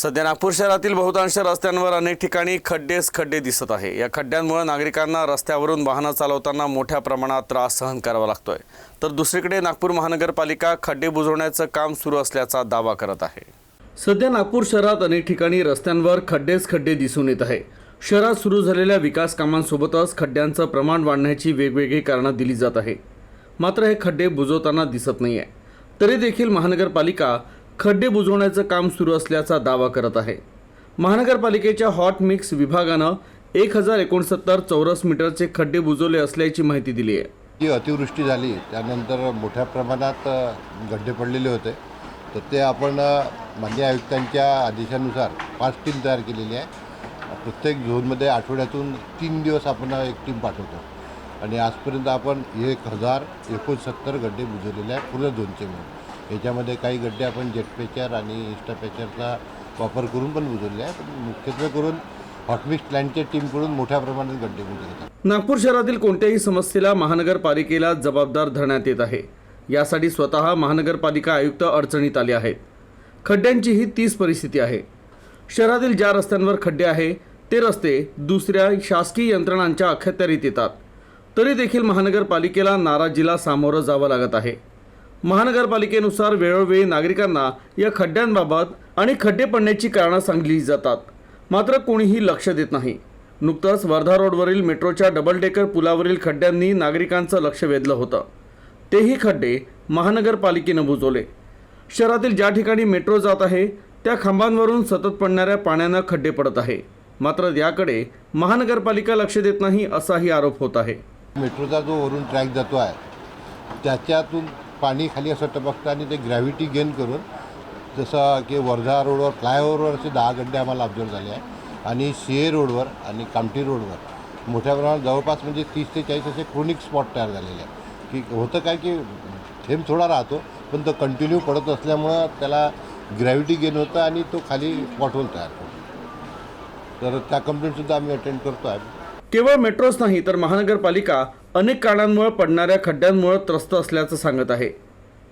सध्या नागपूर शहरातील बहुतांश रस्त्यांवर अनेक ठिकाणी खड्डेच खड्डे दिसत आहे. या खड्ड्यांमुळे नागरिकांना रस्त्यावरून वाहनं चालवताना मोठ्या प्रमाणात त्रास सहन करावा लागतोय. तर दुसरीकडे नागपूर महानगरपालिका खड्डे बुजवण्याचं काम सुरू असल्याचा दावा करत आहे. सध्या नागपूर शहरात अनेक ठिकाणी रस्त्यांवर खड्डेच खड्डे दिसून येत आहे. शहरात सुरू झालेल्या विकास कामांसोबतच खड्ड्यांचं प्रमाण वाढण्याची वेगवेगळी कारणं दिली जात आहे. मात्र हे खड्डे बुजवताना दिसत नाही आहे तरी देखील महानगरपालिका खड्डे बुजवण्याचं काम सुरू असल्याचा दावा करत आहे. महानगरपालिकेच्या हॉट मिक्स विभागानं एक हजार एकोणसत्तर चौरस मीटरचे खड्डे बुजवले असल्याची माहिती दिली आहे. जी अतिवृष्टी झाली त्यानंतर मोठ्या प्रमाणात खड्डे गड्डे पडलेले होते. तर ते आपण अ, मान्य आयुक्तांच्या आदेशानुसार पाच टीम तयार केलेली आहे. प्रत्येक झोनमध्ये आठवड्यातून तीन दिवस आपण एक टीम पाठवतो. आणि आजपर्यंत आपण एक हजार एकोणसत्तर गड्डे बुजवलेले आहे पूर्ण झोनचे मिळून याच्यामध्ये काही गड्डे आपण जेट पेचर आणि इन्स्टा पेचरचा वापर करून पण बुजवले आहे पण मुख्यत्वे करून हॉटमिक्स प्लॅनच्या टीमकडून मोठ्या प्रमाणात गड्डे बुजवतात नागपूर शहरातील कोणत्याही समस्येला महानगरपालिकेला जबाबदार धरण्यात येत आहे. यासाठी स्वतः महानगरपालिका आयुक्त अडचणीत आले आहेत. खड्ड्यांची ही तीच परिस्थिती आहे. शहरातील ज्या रस्त्यांवर खड्डे आहे ते रस्ते दुसऱ्या शासकीय यंत्रणांच्या अखत्यारीत येतात. तरी देखील महानगरपालिकेला नाराजीला सामोरं जावं लागत आहे. महानगरपालिकेनुसार वेळोवेळी नागरिकांना या खड्ड्यांबाबत आणि खड्डे पडण्याची कारणं सांगली जातात. मात्र कोणीही लक्ष देत नाही. नुकतंच वर्धा रोडवरील मेट्रोच्या डबल डेकर पुलावरील खड्ड्यांनी नागरिकांचं लक्ष वेधलं होतं. तेही खड्डे महानगरपालिकेनं बुजवले. शहरातील ज्या ठिकाणी मेट्रो जात आहे त्या खांबांवरून सतत पडणाऱ्या पाण्यानं खड्डे पडत आहे. मात्र याकडे महानगरपालिका लक्ष देत नाही असाही आरोप होत आहे. मेट्रोचा जो वरून ट्रॅक जातो आहे त्याच्यातून पाणी खाली असं टपकतं आणि ते ग्रॅव्हिटी गेन करून जसं की वर्धा रोडवर फ्लायओव्हरवर असे दहा गड्डे आम्हाला ऑब्झर्व झाले आहे आणि सी ए रोडवर आणि कामठी रोडवर. मोठ्या प्रमाणात जवळपास म्हणजे तीस ते चाळीस असे क्रोनिक स्पॉट तयार झालेले आहे की होतं काय की थेंब थोडा राहतो पण तो कंटिन्यू पडत असल्यामुळं त्याला ग्रॅव्हिटी गेन होतं आणि तो खाली स्पॉटहोल तयार होतो. तर त्या कंप्लेंटसुद्धा आम्ही अटेंड करतो आहे केवळ मेट्रोच नाही तर महानगरपालिका अनेक कारणांमुळे पडणाऱ्या खड्ड्यांमुळे त्रस्त असल्याचं सांगत आहे.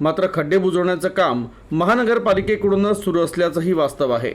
मात्र खड्डे बुजवण्याचं काम महानगरपालिकेकडूनच सुरू असल्याचंही वास्तव आहे.